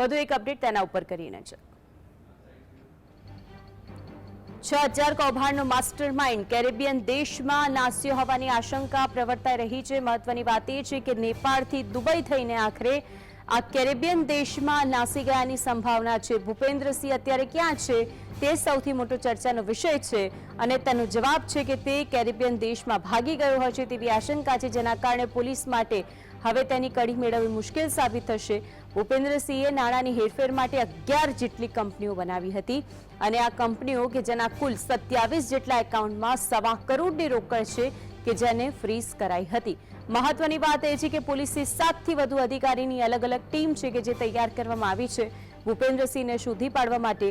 વધુ એક અપડેટ તેના ઉપર કરી નજર છ હજાર કૌભાંડનો માસ્ટર માઇન્ડ કેરેબિયન દેશમાં નાસ્યો હોવાની આશંકા પ્રવર્તાઈ રહી છે. મહત્વની વાત એ છે કે નેપાળથી દુબઈ થઈને આખરે આ કેરેબિયન દેશમાં નાસી ગયાની સંભાવના છે. ભૂપેન્દ્રસિંહ અત્યારે ક્યાં છે તે સૌથી મોટો ચર્ચાનો વિષય છે અને તેનો જવાબ છે કે તે કેરેબિયન દેશમાં ભાગી ગયો હશે તેવી આશંકા છે, જેના કારણે પોલીસ માટે હવે તેની કડી મેળવવી મુશ્કેલ સાબિત થશે. ભૂપેન્દ્રસિંહે નાણાંની હેરફેર માટે અગિયાર જેટલી કંપનીઓ બનાવી હતી અને આ કંપનીઓ કે જેના કુલ સત્યાવીસ જેટલા એકાઉન્ટમાં સવા કરોડની રોકડ છે કે જેને ફ્રીઝ કરાઈ હતી. મહત્વની વાત એ છે કે પોલીસની સાતથી વધુ અધિકારીની અલગ અલગ ટીમ છે કે જે તૈયાર કરવામાં આવી છે. ભૂપેન્દ્રસિંહને શોધી પાડવા માટે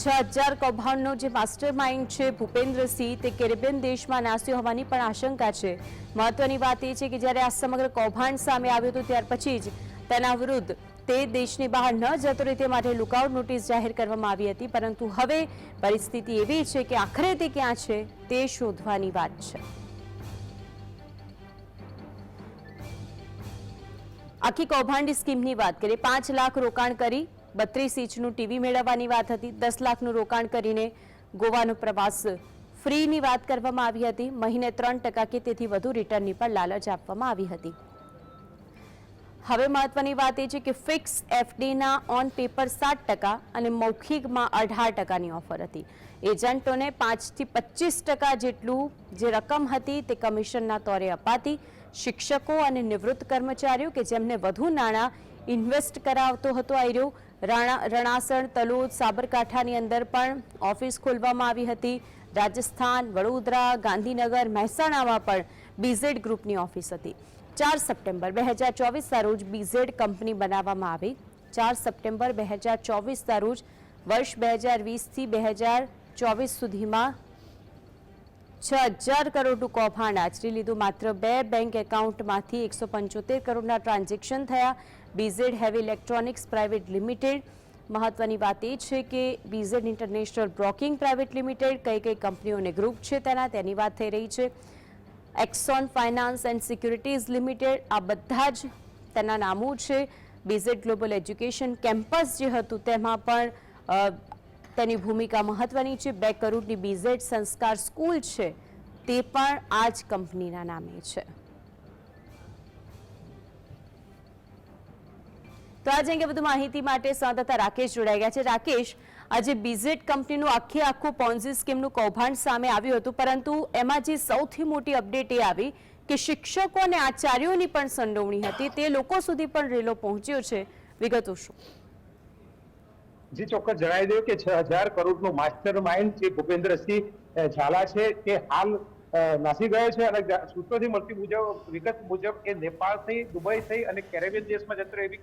છ હજાર કૌભાંડનો જે માસ્ટર માઇન્ડ છે ભૂપેન્દ્રસિંહ તે કેરેબિયન દેશમાં નાસ્યો હોવાની પણ આશંકા છે. મહત્વની વાત એ છે કે જ્યારે આ સમગ્ર કૌભાંડ સામે આવ્યું હતું, ત્યાર પછી જ તેના વિરુદ્ધ તે દેશની બહાર ન જતો રહે તે માટે લુકઆઉટ નોટિસ જાહેર કરવામાં આવી હતી. પરંતુ હવે પરિસ્થિતિ એવી છે કે આખરે તે ક્યાં છે તે શોધવાની વાત છે. આખી કૌભાંડી સ્કીમની વાત કરીએ. પાંચ લાખ રોકાણ કરી બત્રીસ ઇંચનું ટીવી મેળવવાની વાત હતી. દસ લાખનું રોકાણ કરીને ગોવાનો પ્રવાસ ફ્રીની વાત કરવામાં આવી હતી. મહિને ત્રણ ટકા કે તેથી વધુ રિટર્નની પણ લાલચ આપવામાં આવી હતી. હવે મહત્વની વાત એ છે કે ફિક્સ એફડીના ઓન પેપર સાત ટકા અને મૌખિકમાં અઢાર ટકાની ઓફર હતી. એજન્ટોને પાંચથી પચીસ ટકા જેટલું જે રકમ હતી તે કમિશનના તોરે અપાતી. શિક્ષકો અને નિવૃત્ત કર્મચારીઓ કે જેમને વધુ નાણાં ઇન્વેસ્ટ કરાવતો હતો આર્યો રાણા, રણાસણ, તલોદ, સાબરકાંઠાની અંદર પણ ઓફિસ ખોલવામાં આવી હતી. રાજસ્થાન, વડોદરા, ગાંધીનગર, મહેસાણામાં પણ બીઝેડ ગ્રુપની ઓફિસ હતી. ચાર સપ્ટેમ્બર બે હજાર ચોવીસના રોજ બીઝેડ કંપની બનાવવામાં આવી. ચાર સપ્ટેમ્બર બે હજાર ચોવીસના રોજ વર્ષ બે હજાર વીસથી બે હજાર ચોવીસ સુધીમાં છ હજાર કરોડનું કૌભાંડ આચરી લીધું. માત્ર બે બેંક એકાઉન્ટમાંથી એકસો પંચોતેર કરોડના ટ્રાન્ઝેક્શન થયા. BZ heavy electronics private limited. મહત્વની વાત એ છે કે BZ international broking private limited. કઈ કઈ કંપનીઓને ગ્રુપ છે તેના, તેની વાત થઈ રહી છે. Axon finance and securities limited આ બધા જ તેના નામો છે. બીઝેડ ગ્લોબલ એજ્યુકેશન કેમ્પસ જે હતું, તેમાં પણ તેની ભૂમિકા મહત્વની છે. બે કરોડની બીઝેડ સંસ્કાર સ્કૂલ છે, તે પણ આ જ કંપનીના નામે છે. તો આજે અંગે વધુ માહિતી માટે સંવાદદાતા રાકેશ જોડાઈ ગયા છે. રાકેશ, આજે બીઝેટ કંપનીનું આખે આખું પોન્ઝી સ્કીમનું કૌભાંડ સામે આવ્યું હતું, પરંતુ એમાં જે સૌથી મોટી અપડેટ એ આવી કે શિક્ષકો અને આચાર્યોની પણ સંડોવણી હતી. તે લોકો સુધી પણ રેલો પહોંચ્યો છે. વિગતો શું? જે, ચોક્કસ જણાવી દઉં કે છ હજાર કરોડનું માસ્ટર માઇન્ડ જે ભૂપેન્દ્રસિંહ ઝાલા છે, તે હાલ નાસી ગયો છે અને સૂત્રોથી મળતી મુજબ, વિગત મુજબ કે નેપાળ થઈ, દુબઈ થઈ અને કેરેબિયન દેશમાં જતો એવી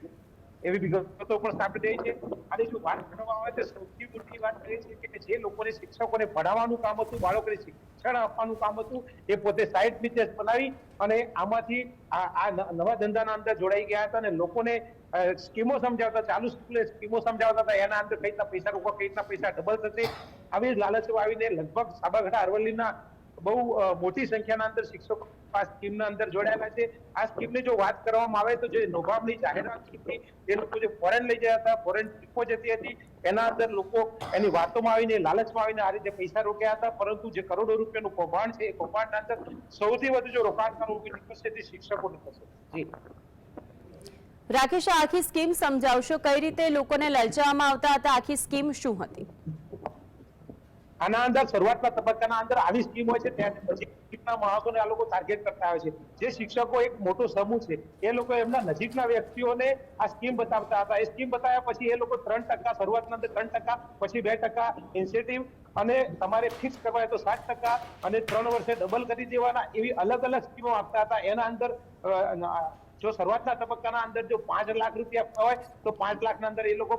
એવી વિગતો પણ સામે રહી છે. અને જો વાત કરવામાં આવે તો સૌથી મોટી વાત એ છે કે જે લોકોને શિક્ષકોને ભણાવવાનું કામ હતું, બાળકોને શિક્ષણ આપવાનું કામ હતું, એ પોતે સાઇડ બિઝનેસ બનાવી અને આમાંથી આ નવા ધંધાના અંદર જોડાઈ ગયા હતા અને લોકોને સ્કીમો સમજાવતા, ચાલુ સ્કૂલે સ્કીમો સમજાવતા હતા. એના અંદર કઈ રીતના પૈસા રોકવા, કઈ રીતના પૈસા ડબલ થશે, આવી લાલચો આવીને લગભગ સાબરકાંઠા અરવલ્લીના બહુ મોટી સંખ્યાના અંદર શિક્ષકો આ સ્કીમના અંદર જોડાયેલા છે. આ સ્કીમની જો વાત કરવામાં આવે તો જે નોભામની જાહેરાત હતી એ લોકો જે ફોરેન લઈ ગયા હતા ફોરેન ટ્રીપો જતી હતી, એના અંદર લોકો એની વાતોમાં આવીને, લાલચમાં આવીને આ રીતે પૈસા રોક્યા હતા. પરંતુ જે કરોડો રૂપિયાનું કૌભાંડ છે, એ કૌભાંડના અંદર સૌથી વધુ જો રોકાણ કરવું નીકળશે, તે શિક્ષકોને થશે જી. રાકેશ આખી સ્કીમ સમજાવશો? કઈ રીતે લોકોને લલચાવવામાં આવતા હતા? આખી સ્કીમ શું હતી? આના અંદર શરૂઆતના તબક્કાના અંદર આવી સ્કીમ હોય છે, ત્યાં પછી નજીકના માણસોને આ લોકો ટાર્ગેટ કરતા આવે છે. જે શિક્ષકો એક મોટો સમૂહ છે, એ લોકો એમના નજીકના વ્યક્તિઓને આ સ્કીમ બતાવતા હતા. એ સ્કીમ બતાવ્યા પછી એ લોકો ત્રણ ટકા, શરૂઆતના અંદર ત્રણ ટકા, પછી બે ટકા ઇન્સેન્ટિવ અને તમારે ફિક્સ કરવા હોય તો સાત ટકા અને ત્રણ વર્ષે ડબલ કરી દેવાના એવી અલગ અલગ સ્કીમો આપતા હતા. એના અંદર જો શરૂઆતના તબક્કાના અંદર જો પાંચ લાખ રૂપિયા હોય, તો પાંચ લાખના અંદર એ લોકો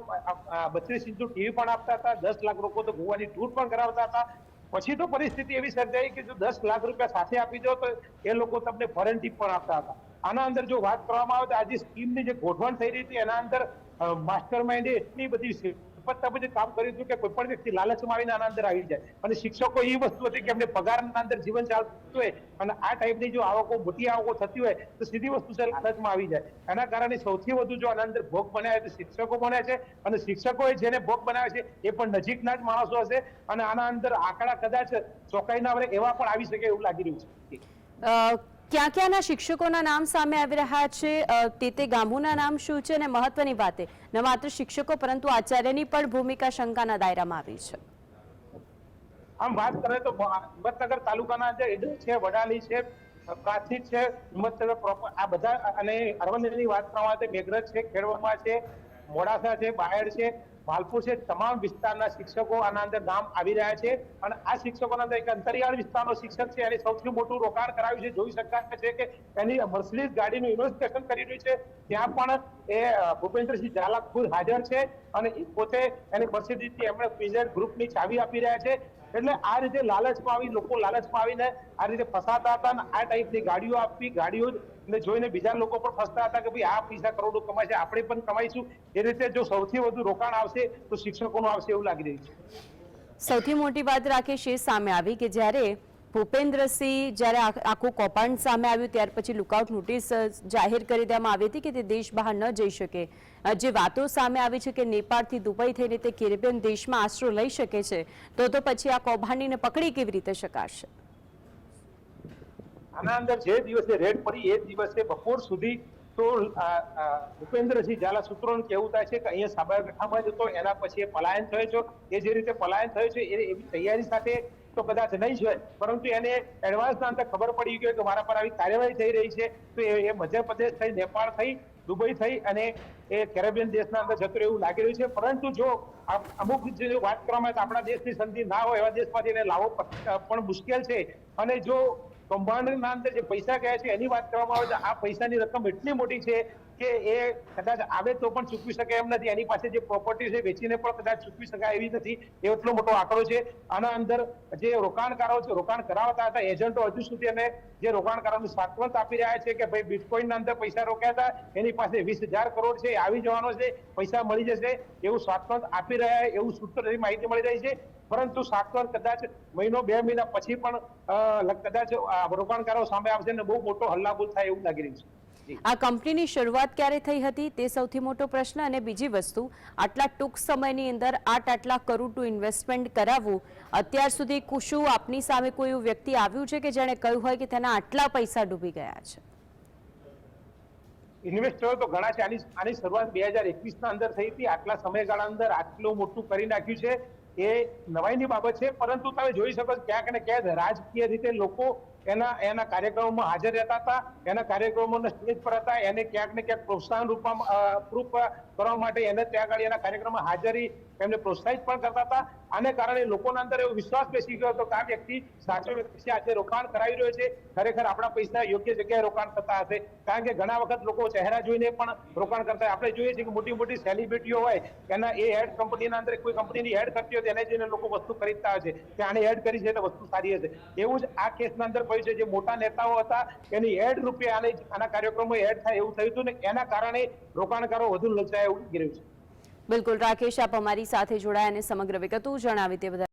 બત્રીસ ઇંચનું ટીવી પણ આપતા હતા, દસ લાખ લોકો તો ગોવાની ટૂર પણ કરાવતા હતા. પછી તો પરિસ્થિતિ એવી સર્જાઈ કે જો દસ લાખ રૂપિયા સાથે આપી દો તો એ લોકો તમને ફોરેન પણ આપતા હતા. આના અંદર જો વાત કરવામાં આવે તો આજે સ્કીમની જે ગોઠવણ થઈ રહી હતી, એના અંદર માસ્ટર માઇન્ડે એટલી બધી નિષ્પક્ષતા પછી કામ કર્યું હતું કે કોઈ પણ વ્યક્તિ લાલચમાં આવીને આના અંદર આવી જાય. અને શિક્ષકો એ વસ્તુ હતી કે એમને પગારના અંદર જીવન ચાલતું હોય અને આ ટાઈપની જો આવકો, મોટી આવકો થતી હોય તો સીધી વસ્તુ છે લાલચમાં આવી જાય. એના કારણે સૌથી વધુ જો આના અંદર ભોગ બનાવે તો શિક્ષકો બને છે અને શિક્ષકોએ જેને ભોગ બનાવે છે એ પણ નજીકના જ માણસો હશે અને આના અંદર આંકડા કદાચ ચોકાઈ ના વડે એવા પણ આવી શકે એવું લાગી રહ્યું છે. ક્યાં ક્યાંના શિક્ષકોના નામ સામે આવી રહ્યા છે? તે તે ગામોના નામ શું છે અને મહત્વની વાત? ન માત્ર શિક્ષકો, પરંતુ આચાર્યની પણ ભૂમિકા શંકાના દાયરામાં આવી છે. આમ વાત કરે તો હિંમતનગર તાલુકાના જે ઇડ છે, વડાલી છે પ્રાથમિક છે, હિંમતનગર પ્રોપર આ બધા, અને અરવલ્લીની વાત પ્રમાણે મેઘરજ છે, ખેડવામાં છે, મોડાસા છે, બાયડ છે માલપુર છે, તમામ વિસ્તારના શિક્ષકો આના અંદર નામ આવી રહ્યા છે અને આ શિક્ષકોના અંદર એક અંતરિયાળ વિસ્તારનો શિક્ષક છે એને સૌથી મોટું રોકાણ કરાવ્યું છે. જોઈ શકાય છે કે એની મર્સિડીઝ ગાડીનું ઇન્વેસ્ટિગેશન કરી રહ્યું છે. ત્યાં પણ એ ભૂપેન્દ્રસિંહ ઝાલા ખુદ હાજર છે અને પોતે એની મર્સિડીઝથી એમણે પીઝેડ ગ્રુપની ચાવી આપી રહ્યા છે. એટલે આ રીતે લાલચમાં આવી, લોકો લાલચમાં આવીને આ રીતે ફસાતા હતા અને આ ટાઈપની ગાડીઓ આપવી ગાડીઓ ને જોઈને બીજા લોકો પણ ફસતા હતા કે ભાઈ આ પૈસા કરોડો કમાય છે, આપણે પણ કમાઈશું. એ રીતે જો સૌથી વધુ રોકાણ આવશે તો શિક્ષકોનું આવશે એવું લાગી રહ્યું છે. સૌથી મોટી વાત રાકેશ એ સામે આવી કે જ્યારે ભૂપેન્દ્રસિંહ જ્યારે આખું કૌભાંડ સામે આવ્યું, ત્યાર પછી લુકઆઉટ નોટિસ જાહેર કરી દેવામાં આવી હતી કે તે દેશ બહાર ન જઈ શકે. જે વાતો સામે આવી છે કે નેપાળથી દુબઈ થઈને તે કેરેબિયન દેશમાં આશરો લઈ શકે છે, તો તો પછી આ કૌભાંડીને પકડી કેવી રીતે શકાશે? આના અંદર જે દિવસે રેડ પડી, એ દિવસે બપોર સુધી તો ભૂપેન્દ્રસિંહ ઝાલા સૂત્રોનું કેવું થાય છે કે અહીંયા સાબરકાંઠામાં જતો એના પછી પલાયન થયો છે. એ જે રીતે પલાયન થયો છે, એ એવી તૈયારી સાથે તો કદાચ નહીં છે પરંતુ એને એડવાન્સના અંતે ખબર પડી ગઈ કે મારા પર આવી કાર્યવાહી થઈ રહી છે. તો એ મધ્યપ્રદેશ થઈ, નેપાળ થઈ, દુબઈ થઈ અને એ કેરેબિયન દેશના અંદર જતું એવું લાગી રહ્યું છે. પરંતુ જો અમુક જે વાત કરવામાં આવે તો આપણા દેશની સંધિ ના હોય, એવા દેશમાંથી એને લાવવો પણ મુશ્કેલ છે. અને જો કૌભાંડના અંદર જે પૈસા ગયા છે, એની વાત કરવામાં આવે તો આ પૈસાની રકમ એટલી મોટી છે કે એ કદાચ આવે તો પણ ચૂકવી શકે એમ નથી. એની પાસે જે પ્રોપર્ટી છે, વેચીને પણ કદાચ ચૂકવી શકાય એવી નથી. એટલો મોટો આંકડો છે. આના અંદર જે રોકાણકારો છે, રોકાણ કરાવતા હતા, એજન્ટો હજુ સુધી અને જે રોકાણકારોનું સાંત્વન આપી રહ્યા છે કે ભાઈ બિટકોઈનના અંદર પૈસા રોક્યા હતા, એની પાસે વીસ હજાર કરોડ છે આવી જવાનો છે, પૈસા મળી જશે, એવું સાંત્વન આપી રહ્યા એવું સૂત્રોથી માહિતી મળી રહી છે. પરંતુ સાંત્વન કદાચ મહિનો, બે મહિના પછી પણ કદાચ રોકાણકારો સામે આવશે અને બહુ મોટો હલ્લાબોલ થાય એવું લાગી રહ્યું છે. આ કંપનીની શરૂઆત ક્યારે થઈ હતી તે સૌથી મોટો પ્રશ્ન અને બીજી વસ્તુ, આટલા ટૂંક સમયની અંદર આટ આટલા કરોડનું ઇન્વેસ્ટમેન્ટ કરાવવું, અત્યાર સુધી કુશું આપની સામે કોઈ એવું વ્યક્તિ આવ્યું છે કે જેણે કહ્યું હોય કે તેના આટલા પૈસા ડૂબી ગયા છે? ઇન્વેસ્ટરો તો ઘણા છે. આની આની શરૂઆત બે હજાર એકવીસ ના અંદર થઈ હતી. આટલા સમયગાળા અંદર આટલું મોટું કરી નાખ્યું છે. એ નવાઈની બાબત છે. પરંતુ તમે જોઈ શકો ક્યાંક ને ક્યાંક રાજકીય રીતે લોકો એના એના કાર્યક્રમોમાં હાજર રહેતા હતા, એના કાર્યક્રમોના સ્ટેજ પર હતા, એને ક્યાંક ને ક્યાંક પ્રોત્સાહન રૂપમાં પ્રૂફ કરવા માટે એને ત્યાં આગળ એના કાર્યક્રમમાં હાજરી એમને પ્રોત્સાહિત પણ કરતા હતા. આને કારણે લોકોના અંદર એવો વિશ્વાસ બેસી ગયો હતો કે આ વ્યક્તિ સાચો વ્યક્તિ છે. આજે રોકાણ કરાવી રહ્યો છે. ખરેખર આપણા પૈસા યોગ્ય જગ્યાએ રોકાણ થતા હશે. કારણ કે ઘણા વખત લોકો ચહેરા જોઈને પણ રોકાણ કરતા. આપણે જોઈએ છીએ કે મોટી મોટી સેલિબ્રિટીઓ હોય, એના એ હેડ કંપનીના અંદર કોઈ કંપનીની હેડ કરતી હોય એને જોઈને લોકો વસ્તુ ખરીદતા હોય છે. કે આને હેડ કરી છે તો વસ્તુ સારી હશે. એવું જ આ કેસના અંદર પડ્યું છે. જે મોટા નેતાઓ હતા, એની એડ રૂપે આને આના કાર્યક્રમો એડ થાય એવું થયું હતું ને એના કારણે રોકાણકારો વધુ લચાય એવું લાગી છે. બિલકુલ રાકેશ આપ અમારી સાથે જોડાયા અને સમગ્ર વિગતો જણાવી તે બદલ